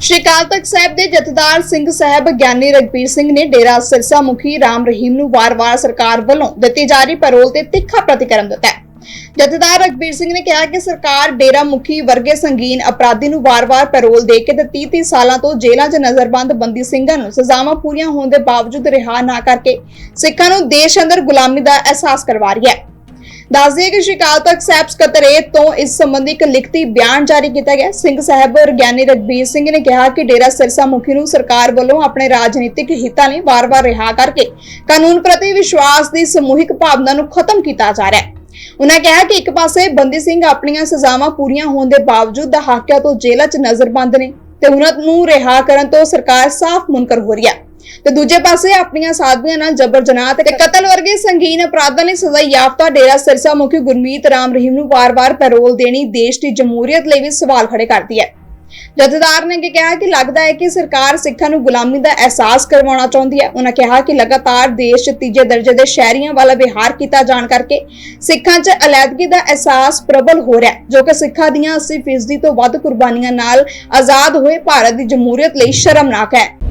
ਸ਼੍ਰੀ ਅਕਾਲ ਤਖਤ ਸਾਹਿਬ ਦੇ ਜਥੇਦਾਰ ਸਿੰਘ ਸਾਹਿਬ ਗਿਆਨੀ ਰਗਬੀਰ ਸਿੰਘ ਨੇ ਡੇਰਾ ਸਿਰਸਾ ਮੁਖੀ ਰਾਮ ਰਹੀਮ ਨੂੰ ਵਾਰ-ਵਾਰ ਸਰਕਾਰ ਵੱਲੋਂ ਦਿੱਤੀ ਜਾ ਰਹੀ ਪੈਰੋਲ ਤੇ ਤਿੱਖਾ ਪ੍ਰਤੀਕਰਮ ਦਿੱਤਾ ਹੈ। ਜਥੇਦਾਰ ਰਗਬੀਰ ਸਿੰਘ ਨੇ ਕਿਹਾ ਕਿ ਸਰਕਾਰ ਡੇਰਾ ਮੁਖੀ ਵਰਗੇ ਸੰਗੀਨ ਅਪਰਾਧੀ ਨੂੰ ਵਾਰ-ਵਾਰ ਪੈਰੋਲ ਦੇ ਕੇ ਤੇ 30-30 ਸਾਲਾਂ ਤੋਂ ਜੇਲ੍ਹਾਂ 'ਚ ਨਜ਼ਰਬੰਦ ਬੰਦੀ ਸਿੰਘਾਂ ਨੂੰ ਸਜ਼ਾਵਾਂ ਪੂਰੀਆਂ ਹੋਣ ਦੇ ਬਾਵਜੂਦ ਰਿਹਾ ਨਾ ਕਰਕੇ ਸਿੱਖਾਂ ਨੂੰ ਦੇਸ਼ ਅੰਦਰ ਗੁਲਾਮੀ ਦਾ ਅਹਿਸਾਸ ਕਰਵਾ ਰਹੀ ਹੈ। ਦੱਸ ਦਈਏ ਕਿ ਸ਼੍ਰੀ ਅਕਾਲ ਸਾਹਿਬ ਸਕੱਤਰੇਤ ਤੋਂ ਇਸ ਸੰਬੰਧੀ ਇੱਕ ਲਿਖਤੀ ਬਿਆਨ ਜਾਰੀ ਕੀਤਾ ਗਿਆ। ਸਿੰਘ ਸਾਹਿਬ ਗਿਆਨੀ ਰਗਬੀਰ ਸਿੰਘ ਨੇ ਕਿਹਾ ਕਿ ਡੇਰਾ ਸਿਰਸਾ ਮੁਖੀ ਨੂੰ ਸਰਕਾਰ ਵੱਲੋਂ ਆਪਣੇ ਰਾਜਨੀਤਿਕ ਹਿੱਤਾਂ ਲਈ ਵਾਰ-ਵਾਰ ਰਿਹਾ ਕਰਕੇ ਕਾਨੂੰਨ ਪ੍ਰਤੀ ਵਿਸ਼ਵਾਸ ਦੀ ਸਮੂਹਿਕ ਭਾਵਨਾ ਨੂੰ ਖਤਮ ਕੀਤਾ ਜਾ ਰਿਹਾ ਹੈ। ਉਨ੍ਹਾਂ ਕਿਹਾ ਕਿ ਇੱਕ ਪਾਸੇ ਬੰਦੀ ਸਿੰਘ ਆਪਣੀਆਂ ਸਜ਼ਾਵਾਂ ਪੂਰੀਆਂ ਹੋਣ ਦੇ ਬਾਵਜੂਦ ਦਹਾਕਿਆਂ ਤੋਂ ਜੇਲ੍ਹਾਂ 'ਚ ਨਜ਼ਰਬੰਦ ਨੇ ਤੇ ਉਹਨਾਂ ਨੂੰ ਰਿਹਾ ਕਰਨ ਤੋਂ ਸਰਕਾਰ ਸਾਫ਼ ਮੁਨਕਰ ਹੋ ਰਹੀ ਹੈ। ਤੇ ਦੂਜੇ ਪਾਸੇ ਆਪਣੀਆਂ ਸਾਧਵੀਆਂ ਨਾਲ ਜਬਰ ਜਨਾਹ ਤੇ ਕਤਲ ਵਰਗੇ ਸੰਗੀਨ ਅਪਰਾਧਾਂ ਲਈ ਸਜ਼ਾ ਯਾਫਤਾ ਡੇਰਾ ਸਿਰਸਾ ਮੁਖੀ ਗੁਰਮੀਤ ਰਾਮ ਰਹੀਮ ਨੂੰ ਵਾਰ-ਵਾਰ ਪੈਰੋਲ ਦੇਣੀ ਦੇਸ਼ ਦੀ ਜਮਹੂਰੀਅਤ ਲਈ ਵੀ ਸਵਾਲ ਖੜੇ ਕਰਦੀ ਹੈ। ਜਥੇਦਾਰ ਨੇ ਕਿਹਾ ਕਿ ਲੱਗਦਾ ਹੈ ਕਿ ਸਰਕਾਰ ਸਿੱਖਾਂ ਨੂੰ ਗੁਲਾਮੀ ਦਾ ਅਹਿਸਾਸ ਕਰਵਾਉਣਾ ਚਾਹੁੰਦੀ ਹੈ। ਉਹਨਾਂ ਕਿਹਾ ਕਿ ਲਗਾਤਾਰ ਦੇਸ਼ 'ਚ ਤੀਜੇ ਦਰਜੇ ਦੇ ਸ਼ਹਿਰੀਆਂ ਵਾਲਾ ਵਿਹਾਰ ਕੀਤਾ ਜਾਣ ਕਰਕੇ ਸਿੱਖਾਂ 'ਚ ਅਲੈਦਗੀ ਦਾ ਅਹਿਸਾਸ ਪ੍ਰਬਲ ਹੋ ਰਿਹਾ ਜੋ ਕਿ ਸਿੱਖਾਂ ਦੀਆਂ 80% ਤੋਂ ਵੱਧ ਕੁਰਬਾਨੀਆਂ ਨਾਲ ਆਜ਼ਾਦ ਹੋਏ ਭਾਰਤ ਦੀ ਜਮਹੂਰੀਅਤ ਲਈ ਸ਼ਰਮਨਾਕ ਹੈ।